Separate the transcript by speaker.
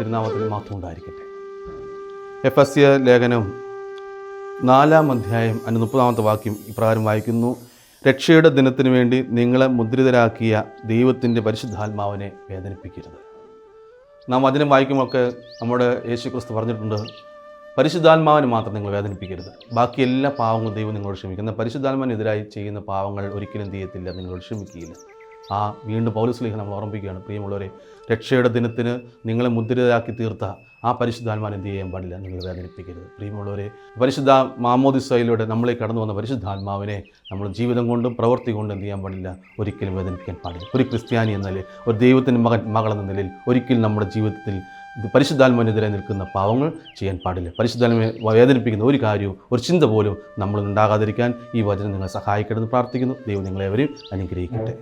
Speaker 1: തിരുനാമത്തിന് മാത്രം ഉണ്ടായിരിക്കട്ടെ എഫ് എസ് എ ലേഖനം നാലാം അധ്യായം അതിന് മുപ്പതാമത്തെ വാക്യം ഇപ്രകാരം വായിക്കുന്നു. രക്ഷയുടെ ദിനത്തിന് വേണ്ടി നിങ്ങളെ മുദ്രിതരാക്കിയ ദൈവത്തിന്റെ പരിശുദ്ധാത്മാവിനെ വേദനിപ്പിക്കരുത്. നാം വചനം വായിക്കുമ്പോഴൊക്കെ നമ്മുടെ യേശു ക്രിസ്തു പറഞ്ഞിട്ടുണ്ട് പരിശുദ്ധാത്മാവിന് മാത്രം നിങ്ങൾ വേദനിപ്പിക്കരുത്. ബാക്കി എല്ലാ പാവങ്ങളും ദൈവം നിങ്ങളോട് ക്ഷമിക്കുന്ന പരിശുദ്ധാത്മാവിനെതിരായി ചെയ്യുന്ന പാവങ്ങൾ ഒരിക്കലും തീയത്തില്ല. നിങ്ങളോട് ക്ഷമിക്കുകയില്ല. ആ വീണ്ടും പൗലസ്ലിഹ നമ്മൾ ഓർമ്മിക്കുകയാണ് പ്രിയമുള്ളവരെ രക്ഷയുടെ ദിനത്തിന് നിങ്ങളെ മുദ്രിതരാക്കി തീർത്ത ആ പരിശുദ്ധാത്മാൻ എന്ത് ചെയ്യാൻ പാടില്ല? നിങ്ങൾ വേദനിപ്പിക്കരുത്. പ്രിയമുള്ളവരെ പരിശുദ്ധ മാമോദിസയിലൂടെ നമ്മളെ കടന്നു വന്ന പരിശുദ്ധാത്മാവിനെ നമ്മൾ ജീവിതം കൊണ്ടും പ്രവൃത്തി കൊണ്ടും എന്ത് ചെയ്യാൻ പാടില്ല? ഒരിക്കലും വേദനിപ്പിക്കാൻ പാടില്ല. ഒരു ക്രിസ്ത്യാനി എന്ന നിലയിൽ ഒരു ദൈവത്തിന്റെ മകൻ മകളെന്ന നിലയിൽ ഒരിക്കലും നമ്മുടെ ജീവിതത്തിൽ പരിശുദ്ധാത്മാനെതിരെ നിൽക്കുന്ന പാവങ്ങൾ ചെയ്യാൻ പാടില്ല. പരിശുദ്ധാത്മയെ വേദനിപ്പിക്കുന്ന ഒരു കാര്യവും ഒരു ചിന്ത പോലും നമ്മൾ ഉണ്ടാകാതിരിക്കാൻ ഈ വചനം നിങ്ങളെ സഹായിക്കണമെന്ന് പ്രാർത്ഥിക്കുന്നു. ദൈവം നിങ്ങളെവരെയും അനുഗ്രഹിക്കട്ടെ.